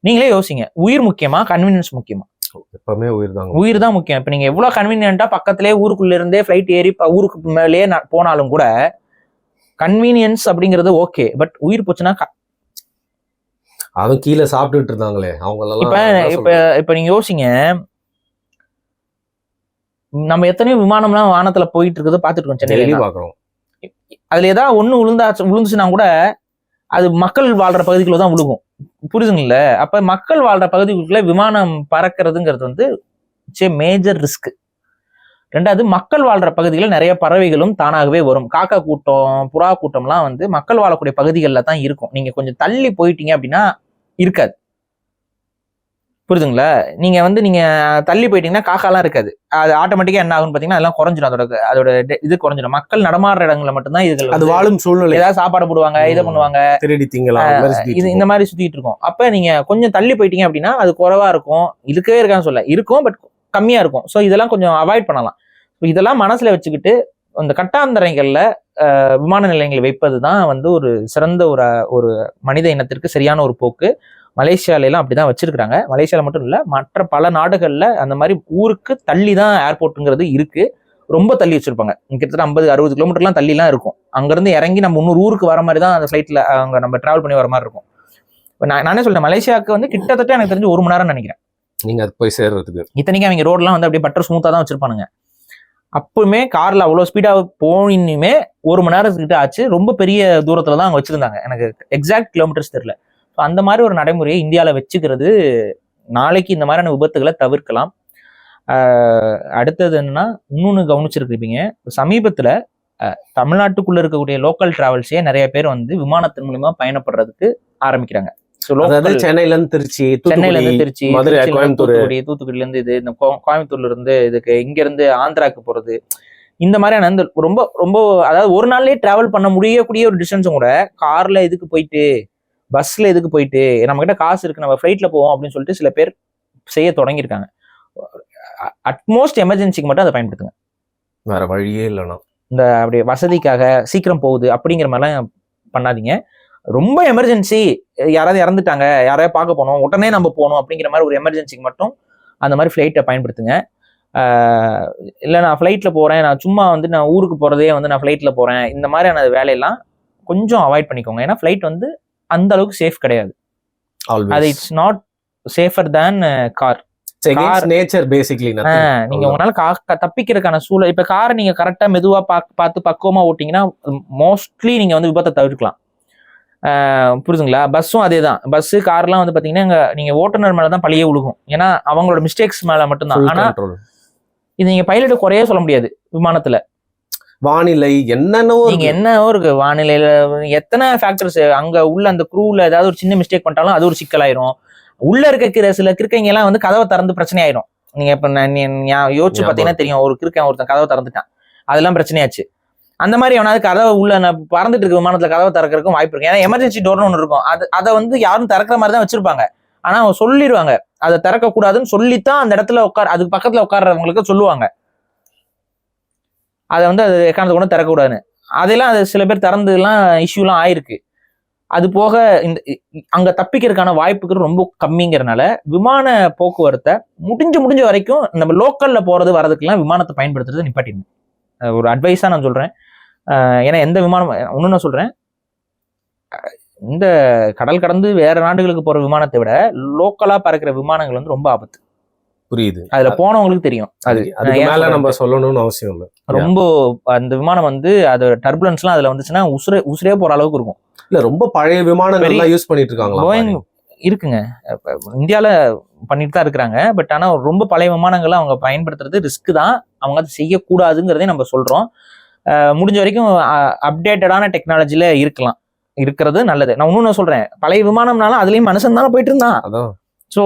நீங்களே யோசிங்க. உயிர் முக்கியமா? கன்வீனியன்ஸ் முக்கியமா? எப்பவுமே உயிர் தாங்க உயிர் தான் முக்கியம். இப்போ நீங்க எவ்வளவு கன்வீனியன்ட்டா பக்கத்திலே ஊருக்குள்ள இருந்தே ஃப்ளைட் ஏறி ஊருக்கு மேலேயே ந- போனாலும் கூட கன்வீனியன்ஸ் அப்படிங்கிறது ஓகே பட் உயிர் போச்சுன்னா அதுவும் கீழே சாப்பிட்டுட்டு இருந்தாங்களே. அவங்க இப்ப இப்ப இப்ப நீங்க யோசிங்க. நம்ம எத்தனையோ விமானம்லாம் வானத்துல போயிட்டு இருக்கிறத பாத்துட்டு இருக்கோம் சென்னையில பாக்குறோம் அதுல ஏதாவது ஒண்ணு விழுந்தாச்சு விழுந்துச்சுன்னா கூட அது மக்கள் வாழ்ற பகுதிக்குள்ள தான் விழுகும் புரியுதுங்கல்ல அப்ப மக்கள் வாழ்ற பகுதிக்குள்ள விமானம் பறக்கிறதுங்கிறது வந்து மேஜர் ரிஸ்க் ரெண்டாவது மக்கள் வாழ்ற பகுதிகளில் நிறைய பறவைகளும் தானாகவே வரும். காக்கா கூட்டம் புறா கூட்டம்லாம் வந்து மக்கள் வாழக்கூடிய பகுதிகளில் தான் இருக்கும். நீங்கள் கொஞ்சம் தள்ளி போயிட்டீங்க அப்படின்னா இருக்காது. புரியுதுங்களா நீங்க வந்து நீங்க தள்ளி போயிட்டீங்கன்னா காக்காலாம் இருக்காது. அது ஆட்டோமேட்டிக்கா என்ன ஆகும்னு பாத்தீங்கன்னா எல்லாம் குறைஞ்சிடும் அதோட அதோட இது குறைஞ்சிடும் மக்கள் நடமாடுற இடங்கள்ல மட்டும்தான் இதுகள் அது வாழும் சூழ்நிலை. ஏதாவது சாப்பாடு போடுவாங்க இதை. பண்ணுவாங்க. திருடி அந்த இது இந்த. மாதிரி சுத்திட்டு இருக்கோம். அப்ப நீங்க கொஞ்சம் தள்ளி போயிட்டீங்க அப்படின்னா அது குறைவா இருக்கும். இருக்கவே இருக்கான்னு சொல்ல. இருக்கும் பட் கம்மியா இருக்கும். ஸோ இதெல்லாம் கொஞ்சம் அவாய்ட் பண்ணலாம். இதெல்லாம் மனசுல வச்சுக்கிட்டு இந்த கட்டாந்தரைகள்ல விமான நிலையங்களை வைப்பது தான் வந்து ஒரு சிறந்த ஒரு ஒரு மனித இனத்திற்கு சரியான ஒரு போக்கு. மலேசியால எல்லாம் அப்படிதான் வச்சிருக்காங்க மலேசியால மட்டும் இல்ல மற்ற பல நாடுகள்ல அந்த மாதிரி ஊருக்கு தள்ளி தான் ஏர்போர்ட்டுங்கிறது இருக்கு. ரொம்ப தள்ளி வச்சிருப்பாங்க. கிட்டத்தட்ட ஐம்பது அறுபது கிலோமீட்டர்லாம் தள்ளிலாம் இருக்கும். அங்கேருந்து இறங்கி நம்ம இன்னொரு ஊருக்கு வர மாதிரி தான் அந்த ஃப்ளைட்டில் அங்கே நம்ம ட்ராவல் பண்ணி வர மாதிரி இருக்கும். இப்போ நான் நானே சொல்றேன் மலேசியாவுக்கு வந்து கிட்டத்தட்ட எனக்கு தெரிஞ்சு ஒரு மணி நேரம் நினைக்கிறேன். நீங்க அதுக்கு போய் சேர்றதுக்கு. இத்தனைக்கும் அவங்க ரோட்லாம் வந்து அப்படியே பட்டர் ஸ்மூத்தாக தான் வச்சிருப்பானுங்க. அப்பவுமே கார்ல அவ்வளோ ஸ்பீடாக போனினுமே ஒரு மணி நேரத்துக்கிட்ட ஆச்சு. ரொம்ப பெரிய தூரத்துல தான் அவங்க வச்சிருந்தாங்க. எனக்கு எக்ஸாக்ட் கிலோமீட்டர்ஸ் தெரியல ஸோ அந்த மாதிரி ஒரு நடைமுறையை இந்தியாவில் வச்சுக்கிறது நாளைக்கு இந்த மாதிரியான விபத்துகளை தவிர்க்கலாம். அடுத்தது என்னன்னா இன்னொன்று கவனிச்சிருப்பீங்க சமீபத்தில் தமிழ்நாட்டுக்குள்ள இருக்கக்கூடிய லோக்கல் டிராவல்ஸே நிறைய பேர் வந்து விமானத்தின் மூலியமா பயணப்படுறதுக்கு ஆரம்பிக்கிறாங்க. அதாவது சென்னையில இருந்து திருச்சி சென்னையில இருந்து திருச்சி மதுரை, கோயம்புத்தூர். தூத்துக்குடி தூத்துக்குடியில இருந்து இது இந்த கோயம்புத்தூர்ல இருந்து இதுக்கு இங்க இருந்து ஆந்திராக்கு போறது. இந்த மாதிரியான இந்த ரொம்ப ரொம்ப அதாவது ஒரு நாள்லயே டிராவல் பண்ண முடியக்கூடிய ஒரு டிஸ்டன்ஸும் கூட கார்ல இதுக்கு போயிட்டு பஸ்ல இதுக்கு போயிட்டு? நம்ம கிட்ட காசு இருக்கு நம்ம ஃபிளைட்ல போவோம் அப்படின்னு சொல்லிட்டு சில பேர் செய்ய தொடங்கியிருக்காங்க. அட்மோஸ்ட் எமர்ஜென்சிக்கு மட்டும் அதை பயன்படுத்துங்க. வேற வழியே இல்லைண்ணா. இந்த அப்படி வசதிக்காக சீக்கிரம் போகுது அப்படிங்கிற மாதிரிலாம் பண்ணாதீங்க. ரொம்ப எமர்ஜென்சி யாராவது இறந்துட்டாங்க யாரையாவது பார்க்க போனோம் உடனே நம்ம போகணும் அப்படிங்கிற மாதிரி ஒரு எமர்ஜென்சிக்கு மட்டும் அந்த மாதிரி ஃப்ளைட்டை பயன்படுத்துங்க. இல்லை நான் ஃப்ளைட்டில் போகிறேன் நான் சும்மா வந்து நான் ஊருக்கு போகிறதே வந்து நான் ஃப்ளைட்டில் போகிறேன் இந்த மாதிரியான வேலையெல்லாம் கொஞ்சம் அவாய்ட் பண்ணிக்கோங்க. ஏன்னா ஃப்ளைட் வந்து அந்த அளவுக்கு சேஃப் கிடையாது. அது it's not safer than car nature basically நீங்க உங்களால கா- தப்பிக்கிறதுக்கான சூழல் இப்ப காரை நீங்க கரெக்டா மெதுவா பார்த்து பக்குவமா ஓட்டிங்கன்னா மோஸ்ட்லி நீங்க வந்து விபத்தை தவிர்க்கலாம். ஆஹ் புரியுதுங்களா பஸ்ஸும் அதே தான் பஸ் கார்லாம் வந்து பாத்தீங்கன்னா இங்க நீங்க ஓட்டுநர் மேல தான் பழியே விழுகும் ஏன்னா அவங்களோட மிஸ்டேக்ஸ் மேல மட்டும்தான். ஆனா கண்ட்ரோல் இது நீங்க பைலட் குறைய சொல்ல முடியாது விமானத்துல. வானிலை என்னென்னவோ நீங்க இருக்கு. என்ன இருக்கு. வானிலையில எத்தனை ஃபேக்டர்ஸ் அங்க உள்ள அந்த க்ரூல ஏதாவது ஒரு சின்ன மிஸ்டேக் பண்ணிட்டாலும் அது ஒரு சிக்கலாயிரும். உள்ள இருக்க கிற- சில கிறுக்கைங்க எல்லாம் வந்து கதவை திறந்து பிரச்சனை ஆயிரும் நீங்க இப்ப யோசிச்சு பாத்தீங்கன்னா தெரியும். ஒரு கிறுக்கன் ஒருத்தன் கதவை திறந்துட்டான். அதெல்லாம் பிரச்சனையாச்சு. அந்த மாதிரி எவனாவது கதவை உள்ள பறந்துட்டு இருக்க விமானத்துல கதவை திறக்கிறதுக்கும் வாய்ப்பு இருக்கு. ஏன்னா எமர்ஜென்சி டோர்னு ஒன்று இருக்கும். அது அதை வந்து யாரும் திறக்கிற மாதிரி தான் வச்சிருப்பாங்க. ஆனா அவங்க சொல்லிடுவாங்க அதை திறக்க கூடாதுன்னு சொல்லித்தான் அந்த இடத்துல உட்கார் அதுக்கு பக்கத்துல உட்கார்றவங்களுக்கு சொல்லுவாங்க. அதை வந்து அது எக்காரணத்தை கூட திறக்கக்கூடாதுன்னு அதெல்லாம் அது சில பேர் திறந்துலாம் இஷ்யூலாம் ஆயிருக்கு. அது போக இந்த இ- தப்பிக்கிறதுக்கான வாய்ப்புகள் ரொம்ப கம்மிங்கிறனால விமான போக்குவரத்தை முடிஞ்ச முடிஞ்ச வரைக்கும் நம்ம லோக்கலில் போகிறது வரதுக்கெல்லாம் விமானத்தை பயன்படுத்துறது நிப்பாட்டிடணும். ஒரு அட்வைஸாக நான் சொல்கிறேன் ஏன்னா எந்த விமானம் ஒன்று நான் சொல்கிறேன் இந்த கடல் கடந்து வேறு நாடுகளுக்கு போகிற விமானத்தை விட லோக்கலாக பறக்கிற விமானங்கள் வந்து ரொம்ப ஆபத்து. புரியுது. அதுல போனவங்களுக்கு தெரியும். அது மேல? நம்ம சொல்லணும்னு அவசியம் இல்லை. ரொம்ப அந்த விமானம் வந்து அது டர்புலன்ஸ்லாம் அதுல வந்துச்சுன்னா உசுரே உசுரே போற அளவுக்கு இருக்கும். இல்ல ரொம்ப பழைய விமானங்கள்லாம் யூஸ் பண்ணிட்டு இருக்காங்களா போயிங் இருக்குங்க. இப்ப இந்தியால பண்ணிட்டு தான் இருக்கிறாங்க. பட் ஆனா ரொம்ப பழைய விமானங்களை அவங்க பயன்படுத்துறது ரிஸ்க் தான். அவங்க அதை செய்யக்கூடாதுங்கிறதே நம்ம சொல்றோம். அஹ் முடிஞ்ச வரைக்கும் அப்டேட்டடான டெக்னாலஜில இருக்கலாம். இருக்கிறது நல்லது. நான் இன்னொன்னு சொல்றேன். பழைய விமானம்னாலும் அதுலயும் மனுஷன் தானே போயிட்டு இருந்தான். ஸோ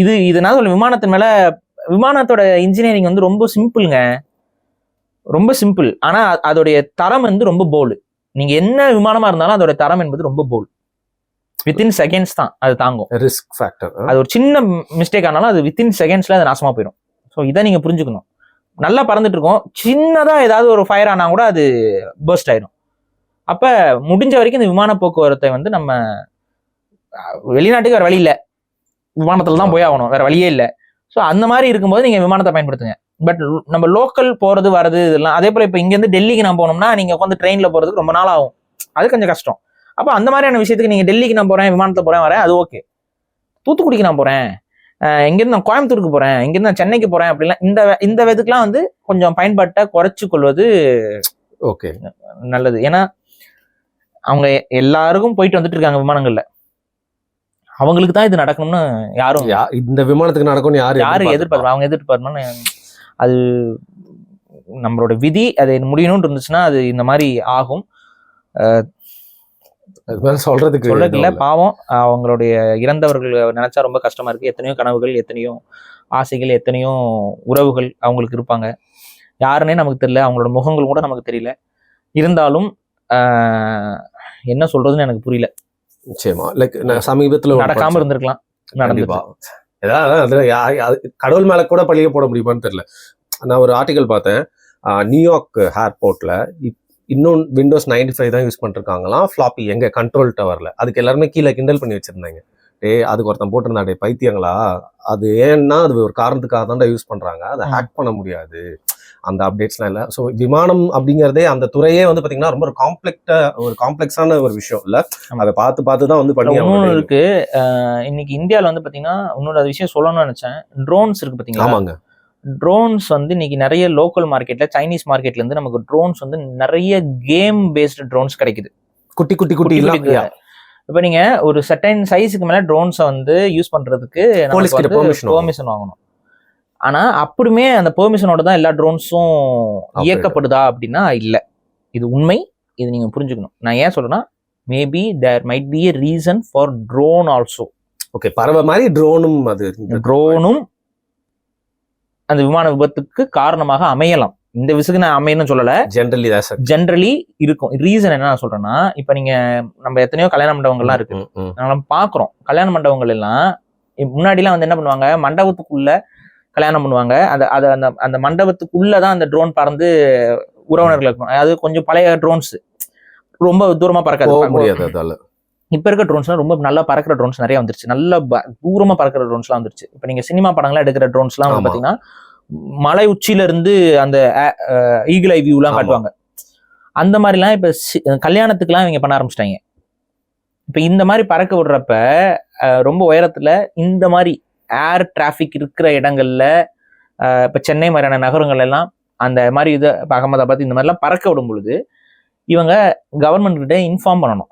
இது இதனால சொல்ல விமானத்தின் மேல விமானத்தோட இன்ஜினியரிங் வந்து ரொம்ப சிம்பிளுங்க ரொம்ப சிம்பிள் ஆனா அ- அதோடைய தரம் வந்து ரொம்ப போல்டு நீங்க என்ன விமானமா இருந்தாலும் அதோட தரம் என்பது ரொம்ப போல்டு வித்தின் செகண்ட்ஸ் தான் அது தாங்கும். ரிஸ்க் ஃபேக்டர் அது ஒரு சின்ன மிஸ்டேக் ஆனாலும் அது வித்தின் செகண்ட்ஸ்ல அது நாசமா போயிடும் ஸோ இதை நீங்க புரிஞ்சுக்கணும். நல்லா பறந்துட்டு இருக்கோம் சின்னதா ஏதாவது ஒரு ஃபயர் ஆனா கூட அது பர்ஸ்ட் ஆயிடும் அப்ப முடிஞ்ச வரைக்கும் இந்த விமான போக்குவரத்தை வந்து நம்ம வெளிநாட்டுக்கு வேற வழி இல்லை. விமானத்துல தான் போய் ஆகணும் வேற வழியே இல்லை. ஸோ அந்த மாதிரி இருக்கும்போது நீங்க விமானத்தை பயன்படுத்துங்க. பட் நம்ம லோக்கல் போறது வர்றது இதெல்லாம் அதே போல இப்போ இங்கேருந்து டெல்லிக்கு நான் போனோம்னா நீங்க உட்காந்து ட்ரெயின்ல போறதுக்கு ரொம்ப நாள் ஆகும். அது கொஞ்சம் கஷ்டம். அப்போ அந்த மாதிரியான விஷயத்துக்கு நீங்க டெல்லிக்கு நான் போறேன் விமானத்துல போறேன் வரேன் அது ஓகே தூத்துக்குடிக்கு நான் அஹ் இங்கிருந்து நான் கோயம்புத்தூருக்கு போறேன் இங்கிருந்து நான் சென்னைக்கு போறேன் அப்படிலாம் இந்த இந்த விதத்துக்குலாம் வந்து கொஞ்சம் பயன்பாட்டை குறைச்சு கொள்வது ஓகே நல்லது. ஏன்னா அவங்க எல்லாருக்கும் போயிட்டு வந்துட்டு இருக்காங்க விமானங்கள்ல. அவங்களுக்கு தான் இது நடக்கணும்னு யாரும் இந்த விமானத்துக்கு நடக்கும்னு யாரு யாரு எதிர்பார்ப்பா அவங்க எதிர்பார்க்கணும்னு அது நம்மளோட விதி அது முடியணும்னு இருந்துச்சுன்னா அது இந்த மாதிரி ஆகும். சொல்றதுக்கு சொல்றதுக்கு இல்ல. பாவம் அவங்களுடைய இறந்தவர்கள் நினைச்சா ரொம்ப கஷ்டமா இருக்கு. எத்தனையோ கனவுகள் எத்தனையோ ஆசைகள் எத்தனையோ உறவுகள் அவங்களுக்கு இருப்பாங்க. யாருன்னே நமக்கு தெரியல. அவங்களோட முகங்கள் கூட நமக்கு தெரியல. இருந்தாலும் என்ன சொல்றதுன்னு எனக்கு புரியல. நிச்சயமா. லைக் சமீபத்துல நடக்காம. இருந்திருக்கலாம். கண்டிப்பா. ஏதாவது கடவுள் மேல கூட பழிய போட முடியுமான்னு தெரியல. நான் ஒரு ஆர்டிகல் பார்த்தேன். நியூயார்க் ஏர்போர்ட்ல இன்னும் விண்டோஸ் 95 ஃபைவ் தான் யூஸ் பண்ணிருக்காங்களாம். ஃப்ளாப்பி எங்க? கண்ட்ரோல் டவர்ல அதுக்கு எல்லாருமே கீழே கிண்டல் பண்ணி வச்சிருந்தாங்க. டேய் அதுக்கு ஒருத்தன் போட்டிருந்தா டே பைத்தியங்களா? அது ஏன்னா அது ஒரு காரணத்துக்காக தான்டா யூஸ் பண்றாங்க. அதை. ஹேக் பண்ண முடியாது. அந்த அப்டேட்ஸ்லாம் இல்லை. ஸோ விமானம் அப்படிங்கிறதே அந்த துறையே வந்து பாத்தீங்கன்னா ரொம்ப ஒரு காம்ப்ளெக்டா ஒரு காம்ப்ளெக்ஸான ஒரு விஷயம் இல்ல. அதை பார்த்து பார்த்து தான் வந்து பண்ணி இன்னொன்று. இருக்கு இன்னைக்கு இந்தியாவில் வந்து பாத்தீங்கன்னா இன்னொரு அது விஷயம் சொல்லணும்னு நினைச்சேன். ட்ரோன்ஸ் இருக்கு பாத்தீங்களா? ஆமாங்க. ட்ரோன்ஸ் வந்து இன்னைக்கு நிறைய லோக்கல் மார்க்கெட்ல சைனீஸ் மார்க்கெட்ல இருந்து நமக்கு ட்ரோன்ஸ் வந்து நிறைய கேம் பேஸ்டு ட்ரோன்ஸ் கிடைக்குது. குட்டி குட்டி குட்டி இப்போ நீங்க ஒரு செட்டன் சைஸுக்கு மேல ட்ரோன்ஸை வந்து யூஸ் வாங்கணும். பெர்மிஷன் வாங்கணும். ஆனா அப்படியுமே அந்த பெர்மிஷனோட தான் எல்லா ட்ரோன்ஸும் இயக்கப்படுதா அப்படின்னா இல்ல. இது உண்மை. இது நீங்க புரிஞ்சுக்கணும். நான் ஏன் சொல்றேன்னா maybe there might be a reason for drone also okay பறவை மாதிரி ட்ரோனும் அது ட்ரோனும் அந்த விமான விபத்துக்கு காரணமாக அமையலாம். இந்த விசுக்கு நான் அமையணும்னு சொல்லல. ஜென்ரலி ஜென்ரலி இருக்கும். ரீசன் என்ன நான் சொல்றேன்னா இப்ப நீங்க நம்ம எத்தனையோ கல்யாண மண்டபங்கள்லாம் இருக்கு. நம்ம பாக்குறோம் கல்யாண மண்டபங்கள் எல்லாம் முன்னாடிலாம் வந்து என்ன பண்ணுவாங்க மண்டபத்துக்குள்ள கல்யாணம் பண்ணுவாங்க. அந்த அது அந்த அந்த மண்டபத்துக்குள்ள தான் அந்த ட்ரோன் பறந்து உறவினர்கள் இருக்கும் அது கொஞ்சம் பழைய ட்ரோன்ஸ் ரொம்ப தூரமா போக பறக்காது முடியாது அதால. இப்ப இருக்க ட்ரோன்ஸ்லாம் ரொம்ப நல்லா பறக்கிற ட்ரோன்ஸ் நிறைய வந்துருச்சு. நல்ல ப- தூரமா பறக்கிற ட்ரோன்ஸ்லாம் வந்துருச்சு. இப்ப நீங்க சினிமா படங்கள்லாம் எடுக்கிற ட்ரோன்ஸ்லாம். பாத்தீங்கன்னா மலை உச்சியில இருந்து அந்த ஈகிள் ஐ வியூலாம். காட்டுவாங்க. அந்த மாதிரிலாம் இப்ப கல்யாணத்துக்குலாம் இவங்க பண்ண ஆரம்பிச்சிட்டாங்க. இப்ப இந்த மாதிரி பறக்க விடுறப்ப ரொம்ப உயரத்துல இந்த மாதிரி ஏர் டிராஃபிக் இருக்கிற இடங்கள்ல இப்ப சென்னை மாதிரியான நகரங்கள் எல்லாம் அந்த மாதிரி இது இப்ப அகமதாபாத் இந்த மாதிரிலாம் பறக்க விடும் பொழுது இவங்க கவர்மெண்ட் கிட்ட இன்ஃபார்ம் பண்ணணும்.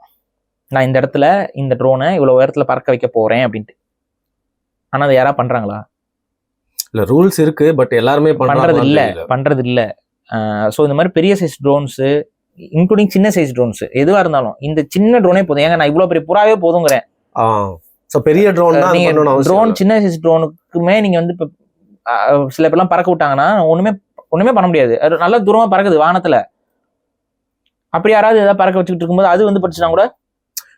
நான் இந்த இடத்துல இந்த ட்ரோனை இவ்வளவு உயரத்துல பறக்க வைக்க போறேன் அப்படின்ட்டு. ஆனா அதை யாரா பண்றாங்களா? இல்ல ரூல்ஸ் இருக்கு பட் எல்லாருமே பண்றாங்களான்னு இல்ல. பண்றது இல்ல. ஸோ இந்த மாதிரி பெரிய சைஸ் ட்ரோன்ஸ் இன்க்ளூடிங் சின்ன சைஸ் ட்ரோன்ஸ் எதுவா இருந்தாலும் இந்த சின்ன ட்ரோனே போதும். ஏங்க நான் இவ்வளவு பெரிய புறாவே போதுங்கிறேன். சோ பெரிய ட்ரோன் தான் நீங்க பண்ணணும் அவசியம் ட்ரோன். சின்ன சைஸ் ட்ரோனுக்குமே நீங்க வந்து இப்ப சில பேர்லாம் பறக்க விட்டாங்கன்னா ஒண்ணுமே ஒண்ணுமே பண்ண முடியாது. அது நல்ல தூரமா பறக்குது வானத்துல. அப்படி யாராவது ஏதாவது பறக்க வச்சுக்கிட்டு இருக்கும்போது அது வந்து படிச்சுனா கூட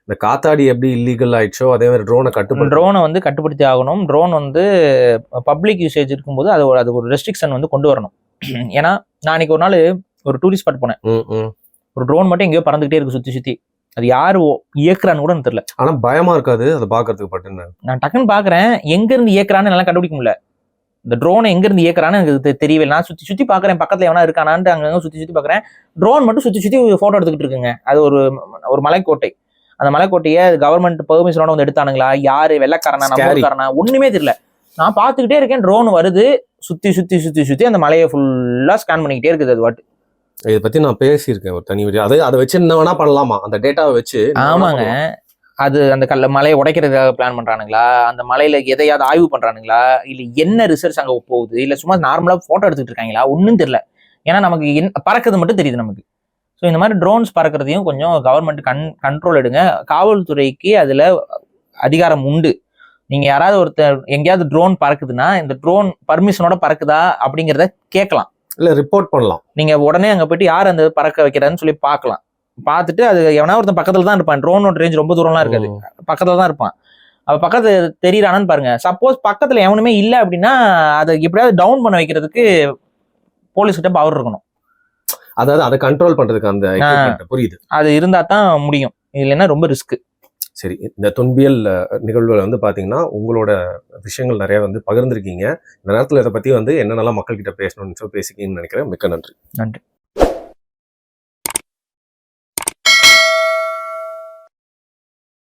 இந்த காத்தாடி எப்படி இல்லீகல் ஆயிடுச்சோ அதே மாதிரி ட்ரோனை கட்டுப்படுத்த ட்ரோனை வந்து கட்டுப்படுத்தி ஆகணும். ட்ரோன் வந்து பப்ளிக் யூசேஜ் இருக்கும்போது அது ஒரு அது ஒரு ரெஸ்ட்ரிக்ஷன் வந்து கொண்டு வரணும். ஏன்னா நான் அன்னைக்கு ஒரு நாள் ஒரு டூரிஸ்ட் ஸ்பாட் போனேன். ஒரு ட்ரோன் மட்டும் எங்கேயோ பறந்துகிட்டே இருக்கு சுத்தி சுத்தி. அது யாரு இயக்குறான்னு கூட தெரியல. ஆனா பயமா இருக்காது அதை பாக்குறதுக்கு பட்டுன்னு நான் டக்குன்னு பாக்குறேன் எங்க இருந்து இயக்குறான்னு என்னால கண்டுபிடிக்க முடியல. இந்த ட்ரோனை எங்க இருந்து இயக்குறான்னு எனக்கு தெ- தெரியவே இல்லை. நான் சுத்தி சுத்தி பாக்குறேன் பக்கத்துல எவனா இருக்கானான்ட்டு அங்கங்க சுத்தி சுத்தி பாக்குறேன் ட்ரோன் மட்டும் சுத்தி சுத்தி போட்டோ எடுத்துக்கிட்டு இருக்குங்க. அது ஒரு ஒரு மலைக்கோட்டை. அந்த மலைக்கோட்டையை கவர்மெண்ட் பெர்மிஷனோட வந்து எடுத்தானுங்களா? யாரு வெள்ளக்காரனா Scary. நம்மக்காரனா ஒண்ணுமே தெரியல. நான் பார்த்துக்கிட்டே இருக்கேன் ட்ரோன் வருது. சுத்தி சுத்தி சுத்தி சுத்தி அந்த மலையை ஃபுல்லா ஸ்கேன் பண்ணிக்கிட்டே இருக்குது அது வாட்டு இதை பத்தி நான் பேசியிருக்கேன் ஒரு தனி வீடியோ அதை அதை வச்சு என்ன வேணா பண்ணலாமா? அந்த டேட்டாவை வச்சு ஆமாங்க. அது அந்த கல்ல மலையை உடைக்கிறதுக்காக பிளான் பண்றானுங்களா? அந்த மலையில எதையாவது ஆய்வு பண்றானுங்களா? இல்ல என்ன ரிசர்ச் அங்க போகுது? இல்ல சும்மா நார்மலா போட்டோ எடுத்துட்டு இருக்காங்களா? ஒன்றும் தெரியல. ஏன்னா நமக்கு என் பறக்கிறது மட்டும் தெரியுது நமக்கு. ஸோ இந்த மாதிரி ட்ரோன்ஸ் பறக்கிறதையும் கொஞ்சம் கவர்மெண்ட் கண் கண்ட்ரோல் எடுங்க. காவல்துறைக்கு அதுல அதிகாரம் உண்டு. நீங்க யாராவது ஒருத்தர் எங்கேயாவது ட்ரோன் பறக்குதுன்னா இந்த ட்ரோன் பர்மிஷனோட பறக்குதா அப்படிங்கிறத கேட்கலாம். இல்ல ரிப்போர்ட் பண்ணலாம். நீங்க உடனே அங்க போயிட்டு யார் அந்த பறக்க வைக்கிறான்னு சொல்லி பார்க்கலாம். பார்த்துட்டு அது எவனா ஒருத்தன் பக்கத்துல தான் இருப்பான். ட்ரோனோட ரேஞ்ச் ரொம்ப தூரம்லாம் இருக்காது. பக்கத்துல தான் இருப்பான். அவ பக்கத்து தெரியறானான்னு பாருங்க. சப்போஸ் பக்கத்துல எவனுமே இல்ல அப்படின்னா அதை எப்படியாவது டவுன் பண்ண வைக்கிறதுக்கு போலீஸ் கிட்ட பவர் இருக்கணும். அதாவது அதை கண்ட்ரோல் பண்றதுக்கு அந்த. புரியுது. அது இருந்தா தான் முடியும். இல்லைன்னா ரொம்ப ரிஸ்க் சரி இந்த தொன்பியல் நிகழ்வுகள் வந்து பார்த்தீங்கன்னா உங்களோட விஷயங்கள் நிறையா வந்து பகிர்ந்திருக்கீங்க. இந்த நேரத்தில் இதை பற்றி வந்து என்னென்னலாம் மக்கள்கிட்ட பேசணும்னு சொல்லி பேசிக்கிங்கன்னு நினைக்கிறேன். மிக்க நன்றி. நன்றி.